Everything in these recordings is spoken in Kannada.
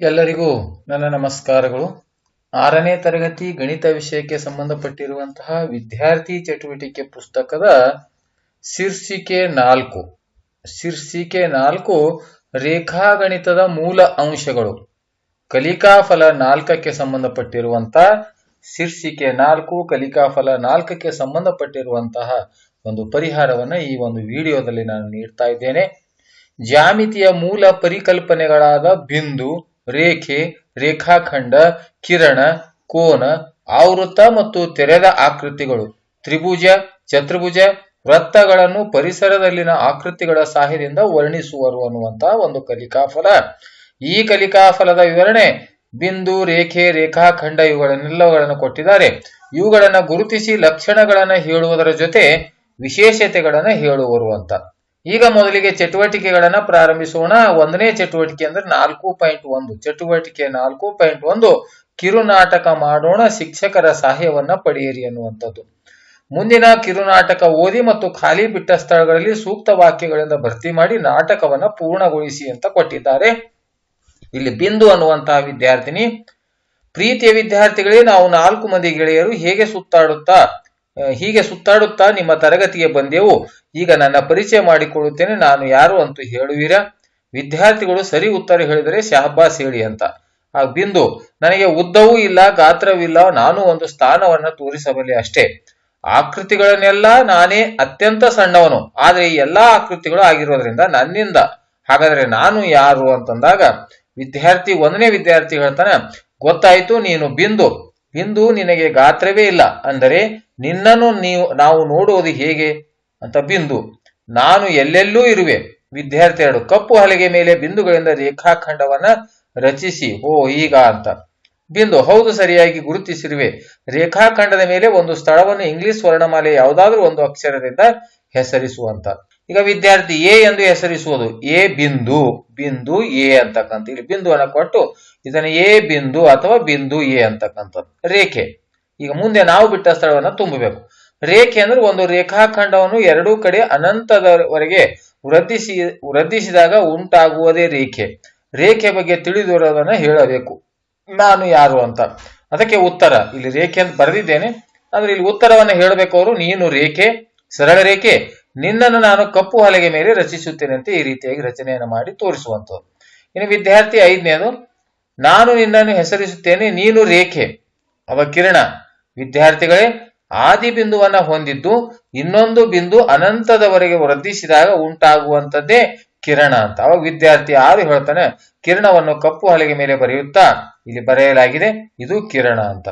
ಎಲ್ಲರಿಗೂ ನನ್ನ ನಮಸ್ಕಾರಗಳು. ಆರನೇ ತರಗತಿ ಗಣಿತ ವಿಷಯಕ್ಕೆ ಸಂಬಂಧಪಟ್ಟಿರುವಂತಹ ವಿದ್ಯಾರ್ಥಿ ಚಟುವಟಿಕೆ ಪುಸ್ತಕದ ಶೀರ್ಷಿಕೆ ನಾಲ್ಕು. ಶೀರ್ಷಿಕೆ ನಾಲ್ಕು ರೇಖಾಗಣಿತದ ಮೂಲ ಅಂಶಗಳು. ಕಲಿಕಾಫಲ ನಾಲ್ಕಕ್ಕೆ ಸಂಬಂಧಪಟ್ಟಿರುವಂತಹ ಶೀರ್ಷಿಕೆ ನಾಲ್ಕು, ಕಲಿಕಾಫಲ ನಾಲ್ಕಕ್ಕೆ ಸಂಬಂಧಪಟ್ಟಿರುವಂತಹ ಒಂದು ಪರಿಹಾರವನ್ನ ಈ ಒಂದು ವಿಡಿಯೋದಲ್ಲಿ ನಾನು ನೀಡ್ತಾ ಇದ್ದೇನೆ. ಜ್ಯಾಮಿತಿಯ ಮೂಲ ಪರಿಕಲ್ಪನೆಗಳಾದ ಬಿಂದು ರೇಖೆ, ರೇಖಾಖಂಡ, ಕಿರಣ, ಕೋನ ಆವೃತ್ತ ಮತ್ತು ತೆರೆದ ಆಕೃತಿಗಳು. ತ್ರಿಭುಜ, ಚತುರ್ಭುಜ ವೃತ್ತಗಳನ್ನು ಪರಿಸರದಲ್ಲಿನ ಆಕೃತಿಗಳ ಸಹಾಯದಿಂದ ವರ್ಣಿಸುವರು ಅನ್ನುವಂತಹ ಒಂದು ಕಲಿಕಾಫಲ. ಈ ಕಲಿಕಾಫಲದ ವಿವರಣೆ ಬಿಂದು, ರೇಖೆ, ರೇಖಾಖಂಡ ಇವುಗಳನ್ನೆಲ್ಲವುಗಳನ್ನು ಕೊಟ್ಟಿದ್ದಾರೆ. ಇವುಗಳನ್ನು ಗುರುತಿಸಿ ಲಕ್ಷಣಗಳನ್ನು ಹೇಳುವುದರ ಜೊತೆ ವಿಶೇಷತೆಗಳನ್ನು ಹೇಳುವರು ಅಂತ. ಈಗ ಮೊದಲಿಗೆ ಚಟುವಟಿಕೆಗಳನ್ನ ಪ್ರಾರಂಭಿಸೋಣ. ಒಂದನೇ ಚಟುವಟಿಕೆ ಅಂದ್ರೆ ನಾಲ್ಕು ಪಾಯಿಂಟ್ ಒಂದು. ಚಟುವಟಿಕೆ ನಾಲ್ಕು ಪಾಯಿಂಟ್ ಒಂದು. ಕಿರುನಾಟಕ ಮಾಡೋಣ, ಶಿಕ್ಷಕರ ಸಹಾಯವನ್ನ ಪಡೆಯಿರಿ ಅನ್ನುವಂಥದ್ದು. ಮುಂದಿನ ಕಿರುನಾಟಕ ಓದಿ ಮತ್ತು ಖಾಲಿ ಬಿಟ್ಟ ಸ್ಥಳಗಳಲ್ಲಿ ಸೂಕ್ತ ವಾಕ್ಯಗಳಿಂದ ಭರ್ತಿ ಮಾಡಿ ನಾಟಕವನ್ನ ಪೂರ್ಣಗೊಳಿಸಿ ಅಂತ ಕೊಟ್ಟಿದ್ದಾರೆ. ಇಲ್ಲಿ ಬಿಂದು ಅನ್ನುವಂತಹ ವಿದ್ಯಾರ್ಥಿನಿ, ಪ್ರೀತಿಯ ವಿದ್ಯಾರ್ಥಿಗಳೇ, ನಾವು ನಾಲ್ಕು ಮಂದಿ ಗೆಳೆಯರು ಹೇಗೆ ಸುತ್ತಾಡುತ್ತಾ? ಹೀಗೆ ಸುತ್ತಾಡುತ್ತಾ ನಿಮ್ಮ ತರಗತಿಗೆ ಬಂದೆವು. ಈಗ ನನ್ನ ಪರಿಚಯ ಮಾಡಿಕೊಳ್ಳುತ್ತೇನೆ. ನಾನು ಯಾರು ಅಂತೂ ಹೇಳುವಿರಾ? ವಿದ್ಯಾರ್ಥಿಗಳು ಸರಿ ಉತ್ತರ ಹೇಳಿದರೆ ಶಹಬ್ಬಾಸ್ ಹೇಳಿ ಅಂತ. ಆ, ಬಿಂದು, ನನಗೆ ಉದ್ದವೂ ಇಲ್ಲ, ಗಾತ್ರವಿಲ್ಲ. ನಾನು ಒಂದು ಸ್ಥಾನವನ್ನ ತೋರಿಸಬಲ್ಲೆ ಅಷ್ಟೇ. ಆಕೃತಿಗಳನ್ನೆಲ್ಲ ನಾನೇ ಅತ್ಯಂತ ಸಣ್ಣವನು. ಆದ್ರೆ ಈ ಎಲ್ಲಾ ಆಕೃತಿಗಳು ಆಗಿರೋದ್ರಿಂದ ನನ್ನಿಂದ. ಹಾಗಾದ್ರೆ ನಾನು ಯಾರು ಅಂತಂದಾಗ, ವಿದ್ಯಾರ್ಥಿ ಒಂದನೇ ವಿದ್ಯಾರ್ಥಿ ಹೇಳ್ತಾನೆ, ಗೊತ್ತಾಯ್ತು ನೀನು ಬಿಂದು. ಬಿಂದು ನಿನಗೆ ಗಾತ್ರವೇ ಇಲ್ಲ. ಅಂದರೆ ನಿನ್ನನ್ನು ನೀವು, ನಾವು ನೋಡುವುದು ಹೇಗೆ? ಅಂತ ಬಿಂದು, ನಾನು ಎಲ್ಲೆಲ್ಲೂ ಇರುವೆ. ವಿದ್ಯಾರ್ಥಿ ಎರಡು ಕಪ್ಪು ಹಲಗೆ ಮೇಲೆ ಬಿಂದುಗಳಿಂದ ರೇಖಾಖಂಡವನ್ನ ರಚಿಸಿ, ಓ, ಈಗ ಅಂತ. ಬಿಂದು, ಹೌದು, ಸರಿಯಾಗಿ ಗುರುತಿಸಿರುವೆ. ರೇಖಾಖಂಡದ ಮೇಲೆ ಒಂದು ಸ್ಥಳವನ್ನು ಇಂಗ್ಲಿಷ್ ವರ್ಣಮಾಲೆ ಯಾವುದಾದ್ರೂ ಒಂದು ಅಕ್ಷರದಿಂದ ಹೆಸರಿಸುವಂತ ಈಗ ವಿದ್ಯಾರ್ಥಿ, ಎ ಎಂದು ಹೆಸರಿಸುವುದು. ಎ ಬಿಂದು ಬಿಂದು, ಎ ಅಂತಕ್ಕಂಥ. ಇಲ್ಲಿ ಬಿಂದುವನ್ನು ಕೊಟ್ಟು, ಇದನ್ನು ಎ ಬಿಂದು ಅಥವಾ ಬಿಂದು ಎ ಅಂತಕ್ಕಂಥದ್ದು. ರೇಖೆ. ಈಗ ಮುಂದೆ ನಾವು ಬಿಟ್ಟ ಸ್ಥಳವನ್ನ ತುಂಬಬೇಕು. ರೇಖೆ ಅಂದ್ರೆ ಒಂದು ರೇಖಾಖಂಡವನ್ನು ಎರಡೂ ಕಡೆ ಅನಂತದವರೆಗೆ ವೃದ್ಧಿಸಿ, ವೃದ್ಧಿಸಿದಾಗ ಉಂಟಾಗುವುದೇ ರೇಖೆ. ರೇಖೆ ಬಗ್ಗೆ ತಿಳಿದಿರೋದನ್ನ ಹೇಳಬೇಕು. ನಾನು ಯಾರು ಅಂತ. ಅದಕ್ಕೆ ಉತ್ತರ. ಇಲ್ಲಿ ರೇಖೆ ಅಂತ ಬರೆದಿದ್ದೇನೆ. ಅಂದ್ರೆ ಇಲ್ಲಿ ಉತ್ತರವನ್ನು ಹೇಳಬೇಕು ಅವರು. ನೀನು ರೇಖೆ, ಸರಳ ರೇಖೆ. ನಿನ್ನನ್ನು ನಾನು ಕಪ್ಪು ಹಲಗೆ ಮೇಲೆ ರಚಿಸುತ್ತೇನೆ ಅಂತ ಈ ರೀತಿಯಾಗಿ ರಚನೆಯನ್ನು ಮಾಡಿ ತೋರಿಸುವಂಥದ್ದು. ಇನ್ನು ವಿದ್ಯಾರ್ಥಿ ಐದನೇದು, ನಾನು ನಿನ್ನನ್ನು ಹೆಸರಿಸುತ್ತೇನೆ, ನೀನು ರೇಖೆ. ಅವ ಕಿರಣ ವಿದ್ಯಾರ್ಥಿಗಳೇ, ಆದಿ ಬಿಂದುವನ್ನ ಹೊಂದಿದ್ದು ಇನ್ನೊಂದು ಬಿಂದು ಅನಂತದವರೆಗೆ ವೃದ್ಧಿಸಿದಾಗ ಉಂಟಾಗುವಂಥದ್ದೇ ಕಿರಣ ಅಂತ. ಅವಾಗ ವಿದ್ಯಾರ್ಥಿ ಆರು ಹೇಳ್ತಾನೆ, ಕಿರಣವನ್ನು ಕಪ್ಪು ಹಲಗೆ ಮೇಲೆ ಬರೆಯುತ್ತಾ? ಇಲ್ಲಿ ಬರೆಯಲಾಗಿದೆ, ಇದು ಕಿರಣ ಅಂತ.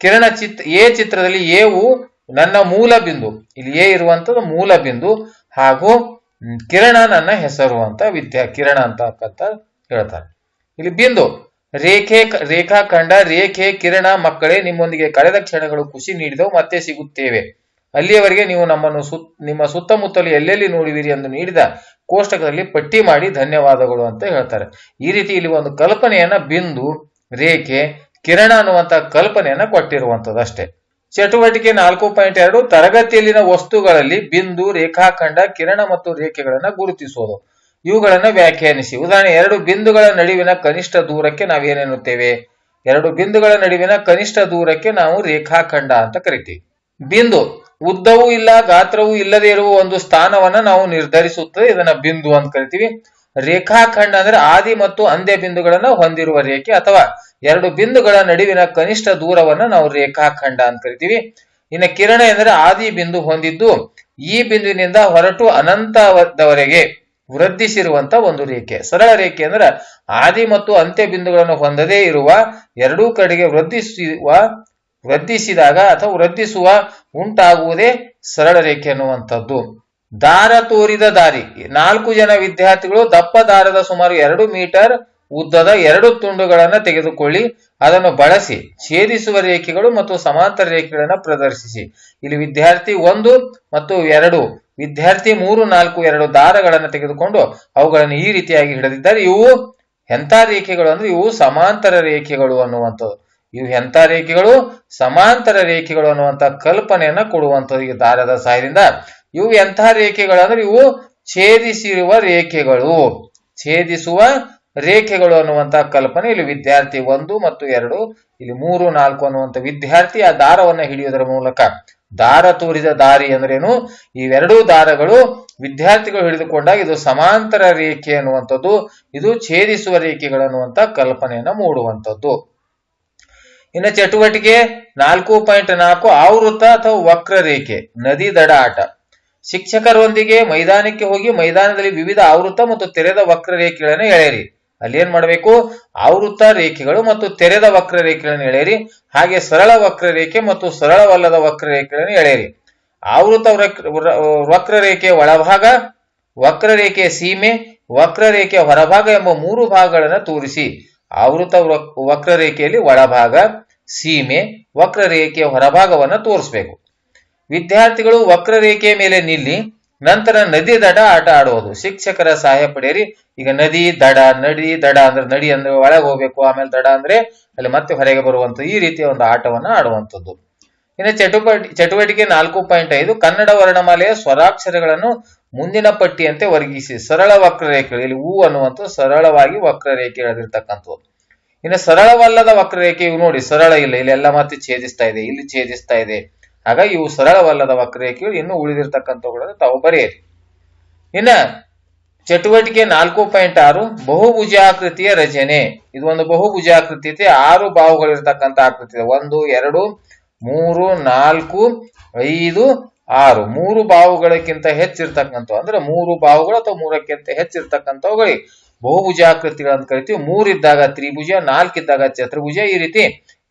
ಕಿರಣ ಚಿತ್, ಎ ಚಿತ್ರದಲ್ಲಿ ಎವು ನನ್ನ ಮೂಲ ಬಿಂದು. ಇಲ್ಲಿ ಎ ಇರುವಂತದ್ದು ಮೂಲ ಬಿಂದು ಹಾಗೂ ಕಿರಣ ನನ್ನ ಹೆಸರು ಅಂತ ವಿದ್ಯಾ, ಕಿರಣ ಅಂತ ಹೇಳ್ತಾರೆ. ಇಲ್ಲಿ ಬಿಂದು ರೇಖೆ ರೇಖಾಖಂಡ, ರೇಖೆ, ಕಿರಣ ಮಕ್ಕಳೇ ನಿಮ್ಮೊಂದಿಗೆ ಕಳೆದ ಕ್ಷಣಗಳು ಖುಷಿ ನೀಡಿದವು, ಮತ್ತೆ ಸಿಗುತ್ತೇವೆ. ಅಲ್ಲಿಯವರೆಗೆ ನೀವು ನಮ್ಮನ್ನು ಸುತ್ ನಿಮ್ಮ ಸುತ್ತಮುತ್ತಲು ಎಲ್ಲೆಲ್ಲಿ ನೋಡುವಿರಿ ಎಂದು ನೀಡಿದ ಕೋಷ್ಟಕದಲ್ಲಿ ಪಟ್ಟಿ ಮಾಡಿ ಧನ್ಯವಾದಗಳು ಅಂತ ಹೇಳ್ತಾರೆ. ಈ ರೀತಿ ಇಲ್ಲಿ ಒಂದು ಕಲ್ಪನೆಯನ್ನ ಬಿಂದು, ರೇಖೆ, ಕಿರಣ ಅನ್ನುವಂತ ಕಲ್ಪನೆಯನ್ನ ಕೊಟ್ಟಿರುವಂತದ್ದು ಅಷ್ಟೇ ಚಟುವಟಿಕೆ ನಾಲ್ಕು ಪಾಯಿಂಟ್ ಎರಡು ತರಗತಿಯಲ್ಲಿನ ವಸ್ತುಗಳಲ್ಲಿ ಬಿಂದು, ರೇಖಾಖಂಡ, ಕಿರಣ ಮತ್ತು ರೇಖೆಗಳನ್ನ ಗುರುತಿಸುವುದು ಇವುಗಳನ್ನ ವ್ಯಾಖ್ಯಾನಿಸಿ. ಉದಾಹರಣೆ, ಎರಡು ಬಿಂದುಗಳ ನಡುವಿನ ಕನಿಷ್ಠ ದೂರಕ್ಕೆ ನಾವೇನೆನ್ನುತ್ತೇವೆ? ಎರಡು ಬಿಂದುಗಳ ನಡುವಿನ ಕನಿಷ್ಠ ದೂರಕ್ಕೆ ನಾವು ರೇಖಾಖಂಡ ಅಂತ ಕರಿತೀವಿ. ಬಿಂದು, ಉದ್ದವೂ ಇಲ್ಲ, ಗಾತ್ರವೂ ಇಲ್ಲದೆ ಇರುವ ಒಂದು ಸ್ಥಾನವನ್ನ ನಾವು ನಿರ್ಧರಿಸುತ್ತದೆ. ಇದನ್ನ ಬಿಂದು ಅಂತ ಕರಿತೀವಿ. ರೇಖಾಖಂಡ ಅಂದ್ರೆ ಆದಿ ಮತ್ತು ಅಂತ್ಯ ಬಿಂದುಗಳನ್ನ ಹೊಂದಿರುವ ರೇಖೆ ಅಥವಾ ಎರಡು ಬಿಂದುಗಳ ನಡುವಿನ ಕನಿಷ್ಠ ದೂರವನ್ನ ನಾವು ರೇಖಾಖಂಡ ಅಂತ ಕರಿತೀವಿ. ಇನ್ನು ಕಿರಣ ಎಂದರೆ ಆದಿ ಬಿಂದು ಹೊಂದಿದ್ದು ಈ ಬಿಂದುವಿನಿಂದ ಹೊರಟು ಅನಂತದವರೆಗೆ ವೃದ್ಧಿಸಿರುವಂತ ಒಂದು ರೇಖೆ. ಸರಳ ರೇಖೆ ಅಂದ್ರೆ ಆದಿ ಮತ್ತು ಅಂತ್ಯ ಬಿಂದುಗಳನ್ನು ಹೊಂದದೇ ಇರುವ ಎರಡೂ ಕಡೆಗೆ ವೃದ್ಧಿಸುವ ವೃದ್ಧಿಸಿದಾಗ ಅಥವಾ ವೃದ್ಧಿಸುವ ಉಂಟಾಗುವುದೇ ಸರಳ ರೇಖೆ ಅನ್ನುವಂಥದ್ದು ದಾರ ತೋರಿದ ದಾರಿ. ನಾಲ್ಕು ಜನ ವಿದ್ಯಾರ್ಥಿಗಳು ದಪ್ಪ ದಾರದ ಸುಮಾರು ಎರಡು ಮೀಟರ್ ಉದ್ದದ ಎರಡು ತುಂಡುಗಳನ್ನ ತೆಗೆದುಕೊಳ್ಳಿ. ಅದನ್ನು ಬಳಸಿ, ಛೇದಿಸುವ ರೇಖೆಗಳು ಮತ್ತು ಸಮಾಂತರ ರೇಖೆಗಳನ್ನ ಪ್ರದರ್ಶಿಸಿ. ಇಲ್ಲಿ ವಿದ್ಯಾರ್ಥಿ ಒಂದು ಮತ್ತು ಎರಡು ವಿದ್ಯಾರ್ಥಿ ಮೂರು, ನಾಲ್ಕು, ಎರಡು ದಾರಗಳನ್ನು ತೆಗೆದುಕೊಂಡು ಅವುಗಳನ್ನು ಈ ರೀತಿಯಾಗಿ ಹಿಡಿದಿದ್ದಾರೆ. ಇವು ಎಂಥ ರೇಖೆಗಳು ಅಂದ್ರೆ ಇವು ಸಮಾಂತರ ರೇಖೆಗಳು ಅನ್ನುವಂಥದ್ದು. ಇವು ಎಂಥ ರೇಖೆಗಳು, ಸಮಾಂತರ ರೇಖೆಗಳು ಅನ್ನುವಂತ ಕಲ್ಪನೆಯನ್ನ ಕೊಡುವಂಥದ್ದು ಈ ದಾರದ ಸಹಾಯದಿಂದ. ಇವು ಎಂಥ ರೇಖೆಗಳು ಅಂದ್ರೆ ಇವು ಛೇದಿಸಿರುವ ರೇಖೆಗಳು. ಛೇದಿಸುವ ರೇಖೆಗಳು ಅನ್ನುವಂತಹ ಕಲ್ಪನೆ ಇಲ್ಲಿ ವಿದ್ಯಾರ್ಥಿ ಒಂದು ಮತ್ತು ಎರಡು, ಇಲ್ಲಿ ಮೂರು, ನಾಲ್ಕು ಅನ್ನುವಂಥ ವಿದ್ಯಾರ್ಥಿ ಆ ದಾರವನ್ನು ಹಿಡಿಯುವುದರ ಮೂಲಕ. ದಾರ ತೋರಿದ ದಾರಿ ಅಂದ್ರೇನು? ಇವೆರಡೂ ದಾರಗಳು ವಿದ್ಯಾರ್ಥಿಗಳು ಹಿಡಿದುಕೊಂಡಾಗ ಇದು ಸಮಾಂತರ ರೇಖೆ ಅನ್ನುವಂಥದ್ದು, ಇದು ಛೇದಿಸುವ ರೇಖೆಗಳು ಅನ್ನುವಂತ ಕಲ್ಪನೆಯನ್ನು ಮೂಡುವಂಥದ್ದು. ಇನ್ನು ಚಟುವಟಿಕೆ ನಾಲ್ಕು ಪಾಯಿಂಟ್ ನಾಲ್ಕು, ಆವೃತ ಅಥವಾ ವಕ್ರರೇಖೆ ನದಿ ದಡ ಆಟ. ಶಿಕ್ಷಕರೊಂದಿಗೆ ಮೈದಾನಕ್ಕೆ ಹೋಗಿ ಮೈದಾನದಲ್ಲಿ ವಿವಿಧ ಆವೃತ ಮತ್ತು ತೆರೆದ ವಕ್ರರೇಖೆಗಳನ್ನು ಎಳೆಯಿರಿ. ಅಲ್ಲಿ ಏನ್ ಮಾಡಬೇಕು? ಆವೃತ್ತ ರೇಖೆಗಳು ಮತ್ತು ತೆರೆದ ವಕ್ರರೇಖೆಗಳನ್ನು ಎಳೆಯಿರಿ. ಹಾಗೆ ಸರಳ ವಕ್ರರೇಖೆ ಮತ್ತು ಸರಳವಲ್ಲದ ವಕ್ರರೇಖೆಗಳನ್ನು ಎಳೆಯಿರಿ. ಆವೃತ ವಕ್ರ- ರೇಖೆಯ ವಕ್ರರೇಖೆಯ ಒಳಭಾಗ ವಕ್ರರೇಖೆಯ ಸೀಮೆ ವಕ್ರರೇಖೆಯ ಹೊರಭಾಗ ಎಂಬ ಮೂರು ಭಾಗಗಳನ್ನು ತೋರಿಸಿ. ಆವೃತ ವಕ್ರ ವಕ್ರರೇಖೆಯಲ್ಲಿ ಒಳಭಾಗ, ಸೀಮೆ ವಕ್ರರೇಖೆಯ ಹೊರಭಾಗವನ್ನು ತೋರಿಸಬೇಕು. ವಿದ್ಯಾರ್ಥಿಗಳು ವಕ್ರರೇಖೆಯ ಮೇಲೆ ನಿಲ್ಲಿ. ನಂತರ ನದಿ ದಡ ಆಟ ಆಡುವುದು. ಶಿಕ್ಷಕರ ಸಹಾಯ ಪಡೆಯಿರಿ. ಈಗ ನದಿ ದಡ, ನಡಿ ದಡ ಅಂದ್ರೆ ನಡಿ ಅಂದ್ರೆ ಒಳಗೆ ಹೋಗ್ಬೇಕು, ಆಮೇಲೆ ದಡ ಅಂದ್ರೆ ಅಲ್ಲಿ ಮತ್ತೆ ಹೊರಗೆ ಬರುವಂತ ಈ ರೀತಿಯ ಒಂದು ಆಟವನ್ನ ಆಡುವಂಥದ್ದು. ಇನ್ನು ಚಟುವಟಿ, ಚಟುವಟಿಕೆ ನಾಲ್ಕು ಪಾಯಿಂಟ್ ಐದು, ಕನ್ನಡ ವರ್ಣಮಾಲೆಯ ಸ್ವರಾಕ್ಷರಗಳನ್ನು ಮುಂದಿನ ಪಟ್ಟಿಯಂತೆ ವರ್ಗಿಸಿ. ಸರಳ ವಕ್ರರೇಖೆಗಳು, ಇಲ್ಲಿ ಹೂ ಅನ್ನುವಂಥ ಸರಳವಾಗಿ ವಕ್ರರೇಖೆ ಎಳೆದಿರ್ತಕ್ಕಂಥದ್ದು ಇನ್ನು ಸರಳವಲ್ಲದ ವಕ್ರರೇಖೆ ನೋಡಿ, ಸರಳ ಇಲ್ಲ. ಇಲ್ಲೆಲ್ಲ ಮತ್ತೆ ಛೇದಿಸ್ತಾ ಇದೆ, ಇಲ್ಲಿ ಛೇದಿಸ್ತಾ ಇದೆ. ಹಾಗಾಗಿ ಇವು ಸರಳವಲ್ಲದ ವಕ್ರರೇಖೆಗಳು ಇನ್ನು ಉಳಿದಿರ್ತಕ್ಕಂಥವುಗಳನ್ನು ತಾವು ಬರೆಯಿರಿ. ಇನ್ನ, ಚಟುವಟಿಕೆ ನಾಲ್ಕು ಪಾಯಿಂಟ್ ಆರು, ಬಹುಭುಜಾಕೃತಿಯ ರಚನೆ. ಇದು ಒಂದು ಬಹುಭುಜಾಕೃತಿ ಇದೆ ಆರು ಬಾವುಗಳಿರ್ತಕ್ಕಂಥ ಆಕೃತಿ. ಇದೆ ಒಂದು, ಎರಡು, ಮೂರು, ನಾಲ್ಕು, ಐದು, ಆರು. ಮೂರು ಬಾಹುಗಳಕ್ಕಿಂತ ಹೆಚ್ಚಿರ್ತಕ್ಕಂಥ ಅಂದ್ರೆ ಮೂರು ಬಾವುಗಳು ಅಥವಾ ಮೂರಕ್ಕಿಂತ ಹೆಚ್ಚಿರ್ತಕ್ಕಂಥವುಗಳಿಗೆ ಬಹುಭುಜಾಕೃತಿಗಳು ಅಂತ ಕರಿತೀವಿ. ಮೂರಿದ್ದಾಗ ತ್ರಿಭುಜ, ನಾಲ್ಕಿದ್ದಾಗ ಚತುರ್ಭುಜ ಈ ರೀತಿ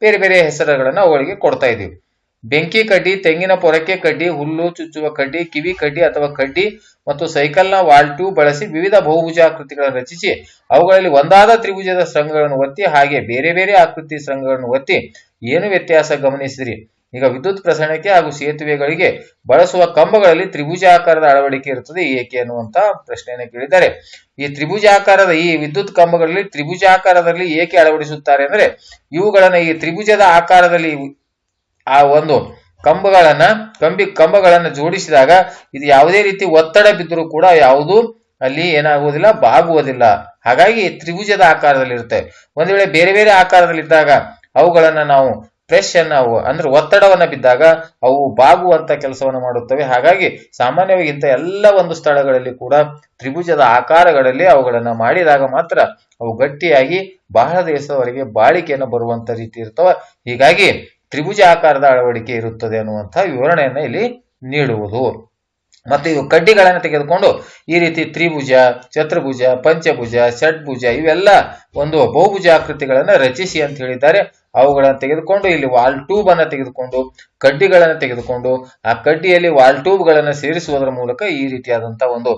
ಬೇರೆ ಬೇರೆ ಹೆಸರುಗಳನ್ನು ಅವುಗಳಿಗೆ ಕೊಡ್ತಾ ಇದೀವಿ ಬೆಂಕಿ ಕಡ್ಡಿ, ತೆಂಗಿನ ಪೊರಕೆ ಕಡ್ಡಿ, ಹುಲ್ಲು ಚುಚ್ಚುವ ಕಡ್ಡಿ, ಕಿವಿ ಕಡ್ಡಿ ಅಥವಾ ಕಡ್ಡಿ ಮತ್ತು ಸೈಕಲ್ನ ವಾಲ್ಟು ಬಳಸಿ ವಿವಿಧ ಬಹುಭುಜಾಕೃತಿಗಳನ್ನು ರಚಿಸಿ ಅವುಗಳಲ್ಲಿ ಒಂದಾದ ತ್ರಿಭುಜದ ಸಂಘಗಳನ್ನು ಒತ್ತಿ ಹಾಗೆ ಬೇರೆ ಬೇರೆ ಆಕೃತಿ ಸಂಘಗಳನ್ನು ಒತ್ತಿ ಏನು ವ್ಯತ್ಯಾಸ ಗಮನಿಸಿದ್ರಿ? ಈಗ ವಿದ್ಯುತ್ ಪ್ರಸರಣಕ್ಕೆ ಹಾಗೂ ಸೇತುವೆಗಳಿಗೆ ಬಳಸುವ ಕಂಬಗಳಲ್ಲಿ ತ್ರಿಭುಜಾಕಾರದ ಅಳವಡಿಕೆ ಇರುತ್ತದೆ, ಏಕೆ ಅನ್ನುವಂತ ಪ್ರಶ್ನೆಯನ್ನು ಕೇಳಿದ್ದಾರೆ. ಈ ತ್ರಿಭುಜಾಕಾರದ, ಈ ವಿದ್ಯುತ್ ಕಂಬಗಳಲ್ಲಿ ತ್ರಿಭುಜಾಕಾರದಲ್ಲಿ ಏಕೆ ಅಳವಡಿಸುತ್ತಾರೆ ಅಂದ್ರೆ ಇವುಗಳನ್ನು ಈ ತ್ರಿಭುಜದ ಆಕಾರದಲ್ಲಿ ಆ ಒಂದು ಕಂಬಗಳನ್ನ, ಕಂಬಿ, ಕಂಬಗಳನ್ನ ಜೋಡಿಸಿದಾಗ ಇದು ಯಾವುದೇ ರೀತಿ ಒತ್ತಡ ಬಿದ್ದರೂ ಕೂಡ ಯಾವುದು ಅಲ್ಲಿ ಏನಾಗುವುದಿಲ್ಲ, ಬಾಗುವುದಿಲ್ಲ. ಹಾಗಾಗಿ ತ್ರಿಭುಜದ ಆಕಾರದಲ್ಲಿ ಇರುತ್ತೆ ಒಂದ್ ವೇಳೆ ಬೇರೆ ಬೇರೆ ಆಕಾರದಲ್ಲಿದ್ದಾಗ ಅವುಗಳನ್ನ ನಾವು ಪ್ರೆಸ್ ಅನ್ನು ಅಂದ್ರೆ ಒತ್ತಡವನ್ನ ಬಿದ್ದಾಗ ಅವು ಬಾಗುವಂತ ಕೆಲಸವನ್ನು ಮಾಡುತ್ತವೆ. ಹಾಗಾಗಿ ಸಾಮಾನ್ಯವಾಗಿ ಇಂಥ ಎಲ್ಲ ಒಂದು ಸ್ಥಳಗಳಲ್ಲಿ ಕೂಡ ತ್ರಿಭುಜದ ಆಕಾರಗಳಲ್ಲಿ ಅವುಗಳನ್ನ ಮಾಡಿದಾಗ ಮಾತ್ರ ಅವು ಗಟ್ಟಿಯಾಗಿ ಬಹಳ ದಿವಸದವರೆಗೆ ಬಾಳಿಕೆಯನ್ನು ಬರುವಂತ ರೀತಿ ಇರ್ತವೆ. ಹೀಗಾಗಿ ತ್ರಿಭುಜ ಆಕಾರದ ಅಳವಡಿಕೆ ಇರುತ್ತದೆ ಅನ್ನುವಂತಹ ವಿವರಣೆಯನ್ನು ಇಲ್ಲಿ ನೀಡುವುದು. ಮತ್ತು ಇವು ಕಡ್ಡಿಗಳನ್ನು ತೆಗೆದುಕೊಂಡು ಈ ರೀತಿ ತ್ರಿಭುಜ, ಚತುರ್ಭುಜ, ಪಂಚಭುಜ, ಷಡ್ಭುಜ ಇವೆಲ್ಲ ಒಂದು ಬಹುಭುಜಾಕೃತಿಗಳನ್ನು ರಚಿಸಿ ಅಂತ ಹೇಳಿದ್ದಾರೆ. ಅವುಗಳನ್ನು ತೆಗೆದುಕೊಂಡು ಇಲ್ಲಿ ವಾಲ್ ಟ್ಯೂಬ್ ಅನ್ನು ತೆಗೆದುಕೊಂಡು, ಕಡ್ಡಿಗಳನ್ನು ತೆಗೆದುಕೊಂಡು ಆ ಕಡ್ಡಿಯಲ್ಲಿ ವಾಲ್ ಟ್ಯೂಬ್ಗಳನ್ನು ಸೇರಿಸುವುದರ ಮೂಲಕ ಈ ರೀತಿಯಾದಂತಹ ಒಂದು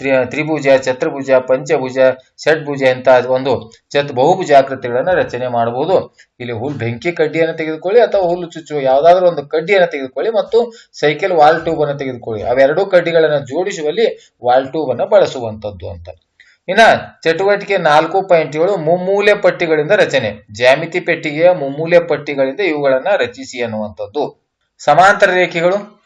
ತ್ರಿ, ತ್ರಿಭುಜ, ಚತುರ್ಭುಜ, ಪಂಚಭುಜ ಷಡ್ಭುಜ ಅಂತ ಒಂದು. ಚತ್ ಬಹುಭುಜಾಕೃತಿಗಳನ್ನು ರಚನೆ ಮಾಡಬಹುದು. ಇಲ್ಲಿ ಹುಲ್ ಬೆಂಕಿ ಕಡ್ಡಿಯನ್ನು ತೆಗೆದುಕೊಳ್ಳಿ ಅಥವಾ ಹುಲ್ಲು ಚುಚ್ಚುವ ಯಾವುದಾದ್ರೂ ಒಂದು ಕಡ್ಡಿಯನ್ನು ತೆಗೆದುಕೊಳ್ಳಿ ಮತ್ತು ಸೈಕಲ್ ವಾಲ್ ಟ್ಯೂಬ್ ಅನ್ನು ತೆಗೆದುಕೊಳ್ಳಿ. ಅವೆರಡೂ ಕಡ್ಡಿಗಳನ್ನು ಜೋಡಿಸುವಲ್ಲಿ ವಾಲ್ ಟ್ಯೂಬ್ ಅನ್ನು ಬಳಸುವಂತದ್ದು ಅಂತ. ಇನ್ನ ಚಟುವಟಿಕೆ ನಾಲ್ಕು ಪಾಯಿಂಟ್ ಏಳು ಮುಮ್ಮೂಲೆ ಪಟ್ಟಿಗಳಿಂದ ರಚನೆ. ಜ್ಯಾಮಿತಿ ಪೆಟ್ಟಿಗೆಯ ಮುಮ್ಮೂಲೆ ಪಟ್ಟಿಗಳಿಂದ ಇವುಗಳನ್ನ ರಚಿಸಿ ಅನ್ನುವಂಥದ್ದು ಸಮಾಂತರ ರೇಖೆಗಳು.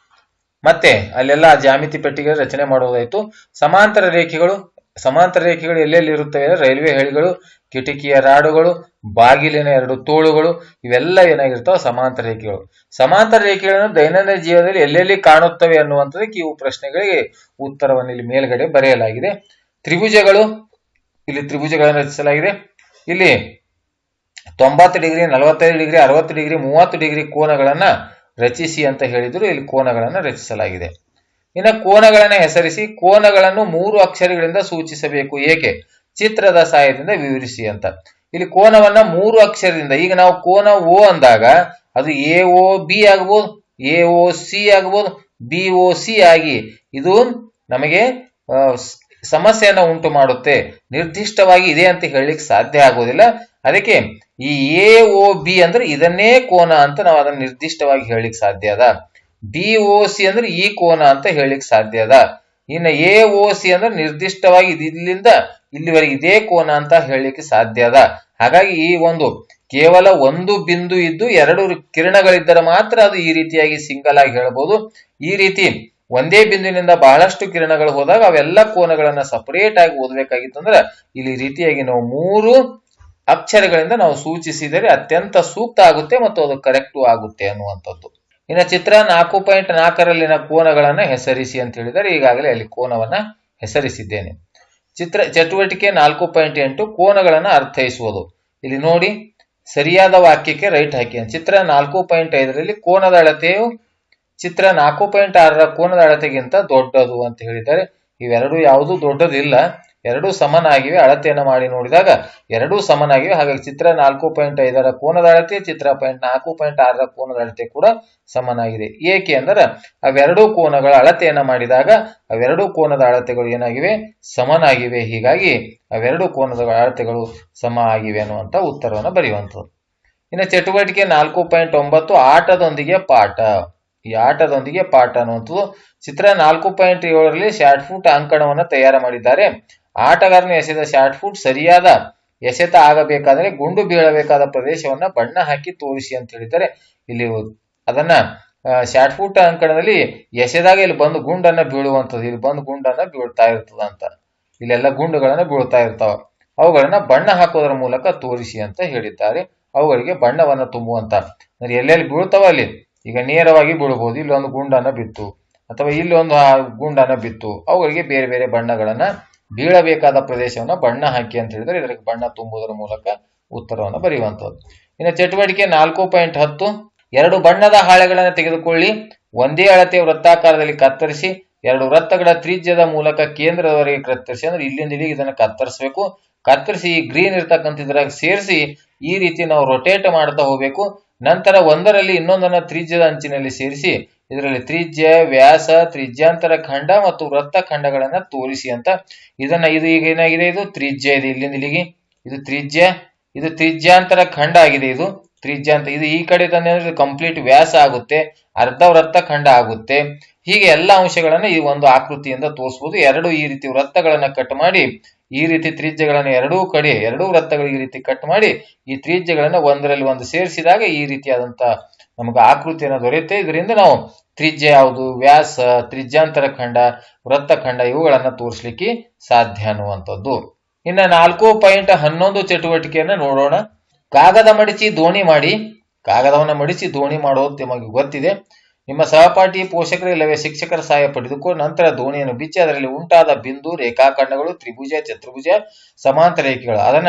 ಮತ್ತೆ ಅಲ್ಲೆಲ್ಲ ಜಾಮಿತಿ ಪೆಟ್ಟಿಗೆ ರಚನೆ ಮಾಡುವುದಾಯಿತು. ಸಮಾಂತರ ರೇಖೆಗಳು ಸಮಾಂತರ ರೇಖೆಗಳು ಎಲ್ಲೆಲ್ಲಿ ಇರುತ್ತವೆ ರೈಲ್ವೆ ಹಳಿಗಳು, ಕಿಟಕಿಯ ರಾಡುಗಳು, ಬಾಗಿಲಿನ ಎರಡು ತೋಳುಗಳು, ಇವೆಲ್ಲ ಏನಾಗಿರ್ತಾವೆ ಸಮಾಂತರ ರೇಖೆಗಳು. ಸಮಾಂತರ ರೇಖೆಗಳನ್ನು ದೈನಂದಿನ ಜೀವನದಲ್ಲಿ ಎಲ್ಲೆಲ್ಲಿ ಕಾಣುತ್ತವೆ ಅನ್ನುವಂಥದ್ದಕ್ಕೆ ಇವು ಪ್ರಶ್ನೆಗಳಿಗೆ ಉತ್ತರವನ್ನು ಇಲ್ಲಿ ಮೇಲ್ಗಡೆ ಬರೆಯಲಾಗಿದೆ. ತ್ರಿಭುಜಗಳು, ಇಲ್ಲಿ ತ್ರಿಭುಜಗಳನ್ನು ರಚಿಸಲಾಗಿದೆ. ಇಲ್ಲಿ ತೊಂಬತ್ತು ಡಿಗ್ರಿ, ನಲವತ್ತೈದು ಡಿಗ್ರಿ, ಅರವತ್ತು ಡಿಗ್ರಿ, ಮೂವತ್ತು ಡಿಗ್ರಿ ಕೋನಗಳನ್ನ ರಚಿಸಿ ಅಂತ ಹೇಳಿದ್ರು ಇಲ್ಲಿ ಕೋನಗಳನ್ನು ರಚಿಸಲಾಗಿದೆ. ಇನ್ನು ಕೋನಗಳನ್ನು ಹೆಸರಿಸಿ, ಕೋನಗಳನ್ನು ಮೂರು ಅಕ್ಷರಗಳಿಂದ ಸೂಚಿಸಬೇಕು. ಏಕೆ? ಚಿತ್ರದ ಸಹಾಯದಿಂದ ವಿವರಿಸಿ ಅಂತ. ಇಲ್ಲಿ ಕೋನವನ್ನ ಮೂರು ಅಕ್ಷರದಿಂದ, ಈಗ ನಾವು ಕೋನ ಓ ಅಂದಾಗ, ಅದು ಎ ಓ ಬಿ ಆಗ್ಬೋದು, ಎ ಓ ಸಿ ಆಗ್ಬೋದು, ಬಿ ಓ ಸಿ ಆಗಿ ಇದು ನಮಗೆ ಸಮಸ್ಯೆಯನ್ನು ಉಂಟು ಮಾಡುತ್ತೆ. ನಿರ್ದಿಷ್ಟವಾಗಿ ಇದೆ ಅಂತ ಹೇಳಲಿಕ್ಕೆ ಸಾಧ್ಯ ಆಗೋದಿಲ್ಲ. ಅದಕ್ಕೆ ಈ ಎ ಒ ಬಿ ಅಂದ್ರೆ ಇದನ್ನೇ ಕೋನ ಅಂತ ನಾವು ಅದನ್ನ ನಿರ್ದಿಷ್ಟವಾಗಿ ಹೇಳಿಕ್ ಸಾಧ್ಯ ಅದ. ಬಿ ಓ ಸಿ ಅಂದ್ರೆ ಈ ಕೋನ ಅಂತ ಹೇಳಿಕ್ ಸಾಧ್ಯ ಅದ. ಇನ್ನು ಎ ಓ ಸಿ ಅಂದ್ರೆ ನಿರ್ದಿಷ್ಟವಾಗಿ ಇದಿಲ್ಲಿಂದ ಇಲ್ಲಿವರೆಗೆ ಇದೇ ಕೋನ ಅಂತ ಹೇಳಲಿಕ್ಕೆ ಸಾಧ್ಯ ಅದ. ಹಾಗಾಗಿ ಈ ಒಂದು ಕೇವಲ ಒಂದು ಬಿಂದು ಇದ್ದು ಎರಡು ಕಿರಣಗಳಿದ್ದರೆ ಮಾತ್ರ ಅದು ಈ ರೀತಿಯಾಗಿ ಸಿಂಗಲ್ ಆಗಿ ಹೇಳ್ಬೋದು. ಈ ರೀತಿ ಒಂದೇ ಬಿಂದುವಿನಿಂದ ಬಹಳಷ್ಟು ಕಿರಣಗಳು ಹೋದಾಗ ಅವೆಲ್ಲ ಕೋನಗಳನ್ನ ಸಪರೇಟ್ ಆಗಿ ಓದಬೇಕಾಗಿತ್ತು ಅಂದ್ರೆ ಇಲ್ಲಿ ರೀತಿಯಾಗಿ ನಾವು ಮೂರು ಅಕ್ಷರಗಳಿಂದ ನಾವು ಸೂಚಿಸಿದರೆ ಅತ್ಯಂತ ಸೂಕ್ತ ಆಗುತ್ತೆ ಮತ್ತು ಅದು ಕರೆಕ್ಟು ಆಗುತ್ತೆ ಅನ್ನುವಂಥದ್ದು. ಇನ್ನು ಚಿತ್ರ ನಾಲ್ಕು ಪಾಯಿಂಟ್ ನಾಲ್ಕರಲ್ಲಿನ ಕೋನಗಳನ್ನ ಹೆಸರಿಸಿ ಅಂತ ಹೇಳಿದರೆ ಈಗಾಗಲೇ ಅಲ್ಲಿ ಕೋನವನ್ನ ಹೆಸರಿಸಿದ್ದೇನೆ. ಚಿತ್ರ ಚಟುವಟಿಕೆ ನಾಲ್ಕು ಪಾಯಿಂಟ್ ಎಂಟು ಕೋನಗಳನ್ನು ಅರ್ಥೈಸುವುದು. ಇಲ್ಲಿ ನೋಡಿ, ಸರಿಯಾದ ವಾಕ್ಯಕ್ಕೆ ರೈಟ್ ಹಾಕಿ. ಚಿತ್ರ ನಾಲ್ಕು ಪಾಯಿಂಟ್ ಐದರಲ್ಲಿ ಕೋನದ ಅಳತೆಯು ಚಿತ್ರ ನಾಲ್ಕು ಪಾಯಿಂಟ್ ಆರರ ಕೋನದ ಅಳತೆಗಿಂತ ದೊಡ್ಡದು ಅಂತ ಹೇಳಿದ್ದಾರೆ ಇವೆರಡು ಯಾವುದು ದೊಡ್ಡದಿಲ್ಲ. ಎರಡೂ ಸಮನಾಗಿವೆ, ಅಳತೆಯನ್ನು ಮಾಡಿ ನೋಡಿದಾಗ ಎರಡೂ ಸಮನಾಗಿವೆ. ಹಾಗಾಗಿ ಚಿತ್ರ ನಾಲ್ಕು ಪಾಯಿಂಟ್ ಐದರ ಕೋನದ ಅಳತೆ, ಚಿತ್ರ ಪಾಯಿಂಟ್ ನಾಲ್ಕು ಪಾಯಿಂಟ್ ಆರರ ಕೋನದ ಅಳತೆ ಕೂಡ ಸಮನಾಗಿದೆ. ಏಕೆ ಅಂದರೆ ಅವೆರಡೂ ಕೋನಗಳ ಅಳತೆಯನ್ನು ಮಾಡಿದಾಗ ಅವೆರಡೂ ಕೋನದ ಅಳತೆಗಳು ಏನಾಗಿವೆ? ಸಮನಾಗಿವೆ. ಹೀಗಾಗಿ ಅವೆರಡು ಕೋನದ ಅಳತೆಗಳು ಸಮ ಆಗಿವೆ ಅನ್ನುವಂಥ ಉತ್ತರವನ್ನು ಬರೆಯುವಂಥದ್ದು. ಇನ್ನು ಚಟುವಟಿಕೆ ನಾಲ್ಕು ಪಾಯಿಂಟ್ ಒಂಬತ್ತು, ಆಟದೊಂದಿಗೆ ಪಾಠ. ಈ ಆಟದೊಂದಿಗೆ ಪಾಠ ಅನ್ನುವಂಥದ್ದು ಚಿತ್ರ ನಾಲ್ಕು ಪಾಯಿಂಟ್ ಏಳರಲ್ಲಿ ಶಾರ್ಟ್ ಫುಟ್ ಅಂಕಣವನ್ನು ತಯಾರು ಮಾಡಿದ್ದಾರೆ. ಆಟಗಾರನು ಎಸೆದ ಶಾರ್ಟ್ ಫುಟ್ ಸರಿಯಾದ ಎಸೆತ ಆಗಬೇಕಾದರೆ ಗುಂಡು ಬೀಳಬೇಕಾದ ಪ್ರದೇಶವನ್ನ ಬಣ್ಣ ಹಾಕಿ ತೋರಿಸಿ ಅಂತ ಹೇಳಿದ್ದಾರೆ ಇಲ್ಲಿ ಅದನ್ನ ಶಾರ್ಟ್ ಫುಟ್ ಅಂಕಣದಲ್ಲಿ ಎಸೆದಾಗ ಇಲ್ಲಿ ಬಂದು ಗುಂಡನ್ನ ಬೀಳುವಂಥದ್ದು, ಇಲ್ಲಿ ಬಂದು ಗುಂಡನ್ನ ಬೀಳ್ತಾ ಇರ್ತದ ಅಂತ. ಇಲ್ಲೆಲ್ಲ ಗುಂಡುಗಳನ್ನ ಬೀಳ್ತಾ ಇರ್ತಾವ. ಅವುಗಳನ್ನ ಬಣ್ಣ ಹಾಕೋದ್ರ ಮೂಲಕ ತೋರಿಸಿ ಅಂತ ಹೇಳಿದ್ದಾರೆ. ಅವುಗಳಿಗೆ ಬಣ್ಣವನ್ನ ತುಂಬುವಂತ. ಅಂದ್ರೆ ಎಲ್ಲೆಲ್ಲಿ ಬೀಳ್ತಾವ ಅಲ್ಲಿ? ಈಗ ನೇರವಾಗಿ ಬೀಳಬಹುದು ಇಲ್ಲೊಂದು ಗುಂಡನ್ನ ಬಿತ್ತು. ಅಥವಾ ಇಲ್ಲೊಂದು ಗುಂಡನ್ನ ಬಿತ್ತು. ಅವುಗಳಿಗೆ ಬೇರೆ ಬೇರೆ ಬಣ್ಣಗಳನ್ನ ಬೀಳಬೇಕಾದ ಪ್ರದೇಶವನ್ನು ಬಣ್ಣ ಹಾಕಿ ಅಂತ ಹೇಳಿದ್ರೆ ಇದಕ್ಕೆ ಬಣ್ಣ ತುಂಬುವುದರ ಮೂಲಕ ಉತ್ತರವನ್ನು ಬರೆಯುವಂಥದ್ದು. ಇನ್ನು ಚಟುವಟಿಕೆ ನಾಲ್ಕು ಪಾಯಿಂಟ್ ಹತ್ತು, ಎರಡು ಬಣ್ಣದ ಹಾಳೆಗಳನ್ನು ತೆಗೆದುಕೊಳ್ಳಿ, ಒಂದೇ ಅಳತೆ ವೃತ್ತಾಕಾರದಲ್ಲಿ ಕತ್ತರಿಸಿ, ಎರಡು ವೃತ್ತಗಳ ತ್ರಿಜ್ಯದ ಮೂಲಕ ಕೇಂದ್ರದವರೆಗೆ ಕತ್ತರಿಸಿ, ಅಂದ್ರೆ ಇಲ್ಲಿಂದ ಇಲ್ಲಿ ಇದನ್ನು ಕತ್ತರಿಸಬೇಕು. ಕತ್ತರಿಸಿ ಗ್ರೀನ್ ಇರ್ತಕ್ಕಂಥ ಇದ್ರಾಗ ಸೇರಿಸಿ ಈ ರೀತಿ ನಾವು ರೊಟೇಟ್ ಮಾಡ್ತಾ ಹೋಗ್ಬೇಕು. ನಂತರ ಒಂದರಲ್ಲಿ ಇನ್ನೊಂದನ್ನ ತ್ರಿಜ್ಯದ ಅಂಚಿನಲ್ಲಿ ಸೇರಿಸಿ ಇದರಲ್ಲಿ ತ್ರಿಜ್ಯ, ವ್ಯಾಸ, ತ್ರಿಜ್ಯಾಂತರ ಖಂಡ ಮತ್ತು ವೃತ್ತ ಖಂಡಗಳನ್ನ ತೋರಿಸಿ ಅಂತ. ಇದನ್ನ ಇದು ಈಗ ಏನಾಗಿದೆ ಇದು? ತ್ರಿಜ್ಯ ಇದೆ ಇಲ್ಲಿಂದ ಇಲ್ಲಿಗೆ. ಇದು ತ್ರಿಜ್ಯ, ಇದು ತ್ರಿಜ್ಯಾಂತರ ಖಂಡ ಆಗಿದೆ ಇದು. ತ್ರಿಜ್ಯಾಂತ, ಇದು ಈ ಕಡೆ ತಂದೆ ಅಂದ್ರೆ ಕಂಪ್ಲೀಟ್ ವ್ಯಾಸ ಆಗುತ್ತೆ, ಅರ್ಧ ವೃತ್ತ ಖಂಡ ಆಗುತ್ತೆ. ಹೀಗೆ ಎಲ್ಲ ಅಂಶಗಳನ್ನ ಈ ಒಂದು ಆಕೃತಿಯಿಂದ ತೋರಿಸಬಹುದು ಎರಡು ಈ ರೀತಿ ವೃತ್ತಗಳನ್ನ ಕಟ್ ಮಾಡಿ, ಈ ರೀತಿ ತ್ರಿಜ್ಯಗಳನ್ನ ಎರಡೂ ಕಡೆ, ಎರಡೂ ವೃತ್ತಗಳು ಈ ರೀತಿ ಕಟ್ ಮಾಡಿ, ಈ ತ್ರಿಜ್ಯಗಳನ್ನ ಒಂದರಲ್ಲಿ ಒಂದು ಸೇರಿಸಿದಾಗ ಈ ರೀತಿಯಾದಂತ ನಮಗೆ ಆಕೃತಿಯನ್ನು ದೊರೆಯುತ್ತೆ. ಇದರಿಂದ ನಾವು ತ್ರಿಜ್ಯ ಯಾವುದು, ವ್ಯಾಸ, ತ್ರಿಜ್ಯಾಂತರ ಖಂಡ ವೃತ್ತಖಂಡ ಇವುಗಳನ್ನು ತೋರಿಸ್ಲಿಕ್ಕೆ ಸಾಧ್ಯ ಅನ್ನುವಂಥದ್ದು. ಇನ್ನ ನಾಲ್ಕು ಪಾಯಿಂಟ್ ಹನ್ನೊಂದು ಚಟುವಟಿಕೆಯನ್ನು ನೋಡೋಣ. ಕಾಗದ ಮಡಿಚಿ ದೋಣಿ ಮಾಡಿ, ಕಾಗದವನ್ನು ಮಡಿಸಿ ದೋಣಿ ಮಾಡೋದು ನಿಮಗೆ ಗೊತ್ತಿದೆ. ನಿಮ್ಮ ಸಹಪಾಠಿ, ಪೋಷಕರು ಇಲ್ಲವೇ ಶಿಕ್ಷಕರ ಸಹಾಯ ಪಡೆದುಕೊಂಡು ನಂತರ ದೋಣಿಯನ್ನು ಬಿಚ್ಚಿ ಅದರಲ್ಲಿ ಉಂಟಾದ ಬಿಂದು, ರೇಖಾಖಂಡಗಳು, ತ್ರಿಭುಜ, ಚತುರ್ಭುಜ, ಸಮಾಂತರ ರೇಖೆಗಳು. ಅದನ್ನ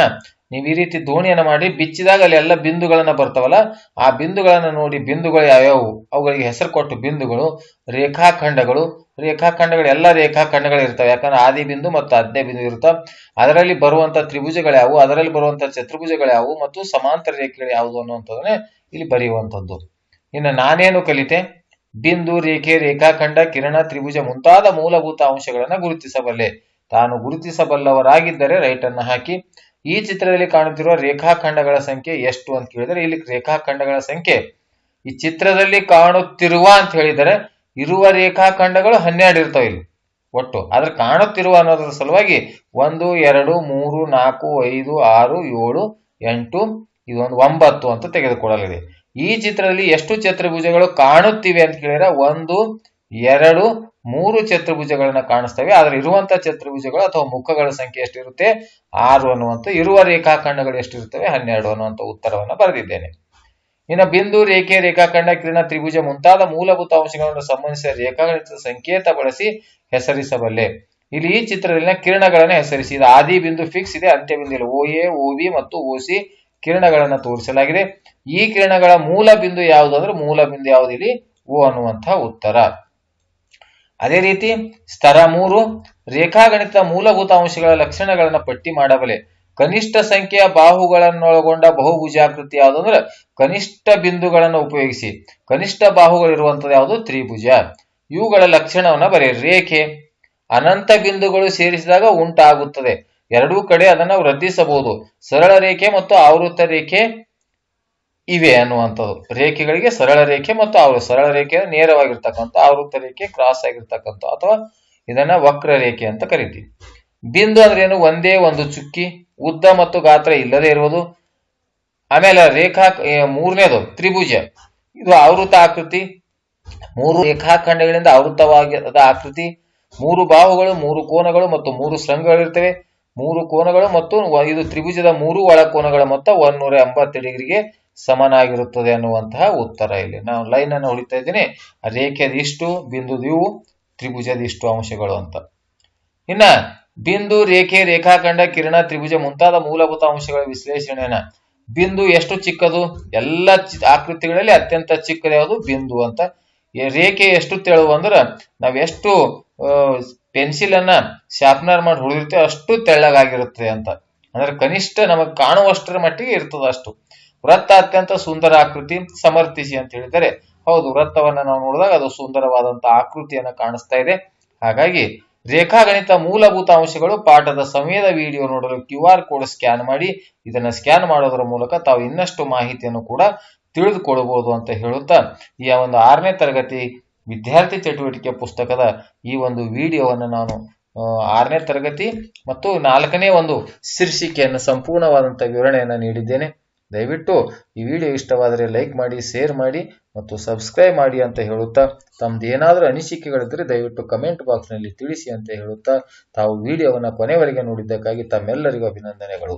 ನೀವು ಈ ರೀತಿ ದೋಣಿಯನ್ನು ಮಾಡಿ ಬಿಚ್ಚಿದಾಗ ಅಲ್ಲಿ ಎಲ್ಲ ಬಿಂದುಗಳನ್ನ ಬರ್ತಾವಲ್ಲ, ಆ ಬಿಂದುಗಳನ್ನ ನೋಡಿ ಬಿಂದುಗಳು ಯಾವ್ಯಾವು? ಅವುಗಳಿಗೆ ಹೆಸರು ಕೊಟ್ಟು ಬಿಂದುಗಳು, ರೇಖಾಖಂಡಗಳು. ರೇಖಾಖಂಡಗಳು, ಎಲ್ಲ ರೇಖಾಖಂಡಗಳು ಇರ್ತವೆ. ಯಾಕಂದ್ರೆ ಆದಿ ಬಿಂದು ಮತ್ತು ಹದಿನೇ ಬಿಂದು ಇರ್ತಾವ ಅದರಲ್ಲಿ ಬರುವಂತ ತ್ರಿಭುಜಗಳು ಯಾವುವು? ಅದರಲ್ಲಿ ಬರುವಂತಹ ಚತುರ್ಭುಜಗಳು ಯಾವುವು? ಮತ್ತು ಸಮಾಂತರ ರೇಖೆಗಳು ಯಾವುದು ಅನ್ನುವಂಥದ್ದನ್ನೇ ಇಲ್ಲಿ ಬರೆಯುವಂಥದ್ದು. ಇನ್ನು ನಾನೇನು ಕಲಿತೆ? ಬಿಂದು, ರೇಖೆ, ರೇಖಾಖಂಡ, ಕಿರಣ, ತ್ರಿಭುಜ ಮುಂತಾದ ಮೂಲಭೂತ ಅಂಶಗಳನ್ನ ಗುರುತಿಸಬಲ್ಲೆ. ತಾನು ಗುರುತಿಸಬಲ್ಲವರಾಗಿದ್ದರೆ ರೈಟ್ ಅನ್ನು ಹಾಕಿ, ಈ ಚಿತ್ರದಲ್ಲಿ ಕಾಣುತ್ತಿರುವ ರೇಖಾಖಂಡಗಳ ಸಂಖ್ಯೆ ಎಷ್ಟು ಅಂತ ಕೇಳಿದರೆ, ಇಲ್ಲಿ ರೇಖಾಖಂಡಗಳ ಸಂಖ್ಯೆ, ಈ ಚಿತ್ರದಲ್ಲಿ ಕಾಣುತ್ತಿರುವ ಅಂತ ಹೇಳಿದರೆ, ಇರುವ ರೇಖಾಖಂಡಗಳು ಹನ್ನೆರಡು ಇರ್ತಾವೆ ಇಲ್ಲಿ, ಒಟ್ಟು. ಆದ್ರೆ ಕಾಣುತ್ತಿರುವ ಅನ್ನೋದ್ರ ಸಲುವಾಗಿ ಒಂದು, ಎರಡು, ಮೂರು, ನಾಲ್ಕು, ಐದು, ಆರು, ಏಳು, ಎಂಟು, ಇದೊಂದು ಒಂಬತ್ತು ಅಂತ ತೆಗೆದುಕೊಳ್ಳಲಿದೆ. ಈ ಚಿತ್ರದಲ್ಲಿ ಎಷ್ಟು ಚತುರ್ಭುಜಗಳು ಕಾಣುತ್ತಿವೆ ಅಂತ ಕೇಳಿದ್ರೆ, ಒಂದು, ಎರಡು ಮೂರು ಚತುರ್ಭುಜಗಳನ್ನ ಕಾಣಿಸ್ತವೆ. ಆದ್ರೆ ಇರುವಂತಹ ಚತುರ್ಭುಜಗಳು ಅಥವಾ ಮುಖಗಳ ಸಂಖ್ಯೆ ಎಷ್ಟಿರುತ್ತೆ? ಆರು ಅನ್ನುವಂಥ, ಇರುವ ರೇಖಾಖಂಡಗಳು ಎಷ್ಟಿರುತ್ತವೆ? ಹನ್ನೆರಡು ಅನ್ನುವಂಥ ಉತ್ತರವನ್ನು ಬರೆದಿದ್ದೇನೆ. ಇನ್ನು ಬಿಂದು, ರೇಖೆ, ರೇಖಾಖಂಡ, ಕಿರಣ, ತ್ರಿಭುಜ ಮುಂತಾದ ಮೂಲಭೂತ ಅಂಶಗಳನ್ನು ಸಂಬಂಧಿಸಿದ ರೇಖಾಗಣಿತ ಸಂಕೇತ ಬಳಸಿ ಹೆಸರಿಸಬಲ್ಲೆ. ಇಲ್ಲಿ ಈ ಚಿತ್ರದಲ್ಲಿನ ಕಿರಣಗಳನ್ನು ಹೆಸರಿಸಿ. ಇದು ಆದಿ ಬಿಂದು ಫಿಕ್ಸ್ ಇದೆ. ಅಂತ್ಯ ಬಿಂದು ಇಲ್ಲ ಓ ಎ ಓ ಬಿ ಮತ್ತು ಓ ಸಿ ಕಿರಣಗಳನ್ನು ತೋರಿಸಲಾಗಿದೆ. ಈ ಕಿರಣಗಳ ಮೂಲ ಬಿಂದು ಯಾವುದು ಅಂದ್ರೆ ಮೂಲ ಬಿಂದು ಯಾವುದು ಇಲ್ಲಿ? ಓ ಅನ್ನುವಂತಹ ಉತ್ತರ. ಅದೇ ರೀತಿ ಸ್ತರ ಮೂರು ರೇಖಾಗಣಿತದ ಮೂಲಭೂತ ಅಂಶಗಳ ಲಕ್ಷಣಗಳನ್ನು ಪಟ್ಟಿ ಮಾಡಬಲೆ ಕನಿಷ್ಠ ಸಂಖ್ಯೆಯ ಬಾಹುಗಳನ್ನೊಳಗೊಂಡ ಬಹುಭುಜಾಕೃತಿ ಯಾವುದು ಅಂದ್ರೆ ಕನಿಷ್ಠ ಬಿಂದುಗಳನ್ನು ಉಪಯೋಗಿಸಿ. ಕನಿಷ್ಠ ಬಾಹುಗಳಿರುವಂತದ್ದು ಯಾವುದು? ತ್ರಿಭುಜ. ಇವುಗಳ ಲಕ್ಷಣವನ್ನ ಬರೆಯಿರಿ ರೇಖೆ. ಅನಂತ ಬಿಂದುಗಳು ಸೇರಿಸಿದಾಗ ಉಂಟಾಗುತ್ತದೆ. ಎರಡೂ ಕಡೆ ಅದನ್ನ ವೃದ್ಧಿಸಬಹುದು. ಸರಳ ರೇಖೆ ಮತ್ತು ಆವೃತ್ತ ರೇಖೆ ಇವೆ ಅನ್ನುವಂಥದ್ದು. ರೇಖೆಗಳಿಗೆ ಸರಳ ರೇಖೆ ಮತ್ತು ಅವರು ಸರಳ ರೇಖೆ ನೇರವಾಗಿರ್ತಕ್ಕಂಥ ಆವೃತ್ತ ರೇಖೆ, ಕ್ರಾಸ್ ಆಗಿರ್ತಕ್ಕಂಥ ಅಥವಾ ಇದನ್ನ ವಕ್ರ ರೇಖೆ ಅಂತ ಕರಿತೀವಿ. ಬಿಂದು ಅಂದ್ರೆ ಏನು? ಒಂದೇ ಒಂದು ಚುಕ್ಕಿ, ಉದ್ದ ಮತ್ತು ಗಾತ್ರ ಇಲ್ಲದೆ ಇರುವುದು. ಆಮೇಲೆ ರೇಖಾ ಮೂರನೇದು, ತ್ರಿಭುಜ. ಇದು ಆವೃತ ಆಕೃತಿ. ಮೂರು ರೇಖಾಖಂಡಗಳಿಂದ ಆವೃತವಾದ ಆಕೃತಿ. ಮೂರು ಬಾಹುಗಳು, ಮೂರು ಕೋನಗಳು ಮತ್ತು ಮೂರು ಶೃಂಗಗಳಿರ್ತವೆ ಮೂರು ಕೋನಗಳು ಮತ್ತು ಇದು ತ್ರಿಭುಜದ ಮೂರು ಒಳ ಕೋನಗಳ ಮೊತ್ತ ಒಂದೂರ ಎಂಬತ್ತು ಡಿಗ್ರಿಗೆ ಸಮನಾಗಿರುತ್ತದೆ ಅನ್ನುವಂತಹ ಉತ್ತರ ಇಲ್ಲಿ. ನಾವು ಲೈನ್ ಅನ್ನು ಹೊಡಿತಾ ಇದ್ದೀನಿ. ರೇಖೆಯ ಇಷ್ಟು, ಬಿಂದುದು ಇವು ತ್ರಿಭುಜದ ಇಷ್ಟು ಅಂಶಗಳು ಅಂತ. ಇನ್ನ, ಬಿಂದು, ರೇಖೆ, ರೇಖಾಖಂಡ, ಕಿರಣ, ತ್ರಿಭುಜ ಮುಂತಾದ ಮೂಲಭೂತ ಅಂಶಗಳ ವಿಶ್ಲೇಷಣೆಯನ್ನ ಬಿಂದು ಎಷ್ಟು ಚಿಕ್ಕದು, ಎಲ್ಲ ಆಕೃತಿಗಳಲ್ಲಿ ಅತ್ಯಂತ ಚಿಕ್ಕದು ಯಾವುದು? ಬಿಂದು ಅಂತ. ರೇಖೆ ಎಷ್ಟು ತೆಳುವು ಅಂದ್ರೆ, ನಾವ್ ಎಷ್ಟು ಪೆನ್ಸಿಲ್ ಅನ್ನ ಶಾರ್ಪ್ನರ್ ಮಾಡಿ ಹೊಡೆದಿರ್ತೇವೆ ಅಷ್ಟು ತೆಳ್ಳಗಾಗಿರುತ್ತೆ ಅಂತ. ಅಂದ್ರೆ ಕನಿಷ್ಠ ನಮಗೆ ಕಾಣುವಷ್ಟರ ಮಟ್ಟಿಗೆ ಇರ್ತದ ಅಷ್ಟು ವೃತ್ತ ಅತ್ಯಂತ ಸುಂದರ ಆಕೃತಿ ಸಮರ್ಥಿಸಿ ಅಂತ ಹೇಳಿದರೆ ಹೌದು, ವೃತ್ತವನ್ನು ನಾವು ನೋಡಿದಾಗ ಅದು ಸುಂದರವಾದಂತಹ ಆಕೃತಿಯನ್ನು ಕಾಣಿಸ್ತಾ ಇದೆ. ಹಾಗಾಗಿ ರೇಖಾಗಣಿತ ಮೂಲಭೂತ ಅಂಶಗಳು ಪಾಠದ ಸಮಯದ ವಿಡಿಯೋ ನೋಡಲು ಕ್ಯೂ ಆರ್ ಕೋಡ್ ಸ್ಕ್ಯಾನ್ ಮಾಡಿ, ಇದನ್ನು ಸ್ಕ್ಯಾನ್ ಮಾಡೋದರ ಮೂಲಕ ತಾವು ಇನ್ನಷ್ಟು ಮಾಹಿತಿಯನ್ನು ಕೂಡ ತಿಳಿದುಕೊಳ್ಳಬಹುದು ಅಂತ ಹೇಳುತ್ತಾ, ಈ ಒಂದು ಆರನೇ ತರಗತಿ ವಿದ್ಯಾರ್ಥಿ ಚಟುವಟಿಕೆ ಪುಸ್ತಕದ ಈ ಒಂದು ವಿಡಿಯೋವನ್ನು ನಾನು ಆರನೇ ತರಗತಿ ಮತ್ತು ನಾಲ್ಕನೇ ಒಂದು ಶೀರ್ಷಿಕೆಯನ್ನು ಸಂಪೂರ್ಣವಾದಂಥ ವಿವರಣೆಯನ್ನು ನೀಡಿದ್ದೇನೆ. ದಯವಿಟ್ಟು ಈ ವಿಡಿಯೋ ಇಷ್ಟವಾದರೆ ಲೈಕ್ ಮಾಡಿ, ಶೇರ್ ಮಾಡಿ ಮತ್ತು ಸಬ್ಸ್ಕ್ರೈಬ್ ಮಾಡಿ ಅಂತ ಹೇಳುತ್ತಾ, ತಮ್ದು ಏನಾದರೂ ಅನಿಸಿಕೆಗಳಿದ್ದರೆ ದಯವಿಟ್ಟು ಕಮೆಂಟ್ ಬಾಕ್ಸ್ನಲ್ಲಿ ತಿಳಿಸಿ ಅಂತ ಹೇಳುತ್ತಾ, ತಾವು ವಿಡಿಯೋವನ್ನು ಕೊನೆವರೆಗೆ ನೋಡಿದ್ದಕ್ಕಾಗಿ ತಮ್ಮೆಲ್ಲರಿಗೂ ಅಭಿನಂದನೆಗಳು.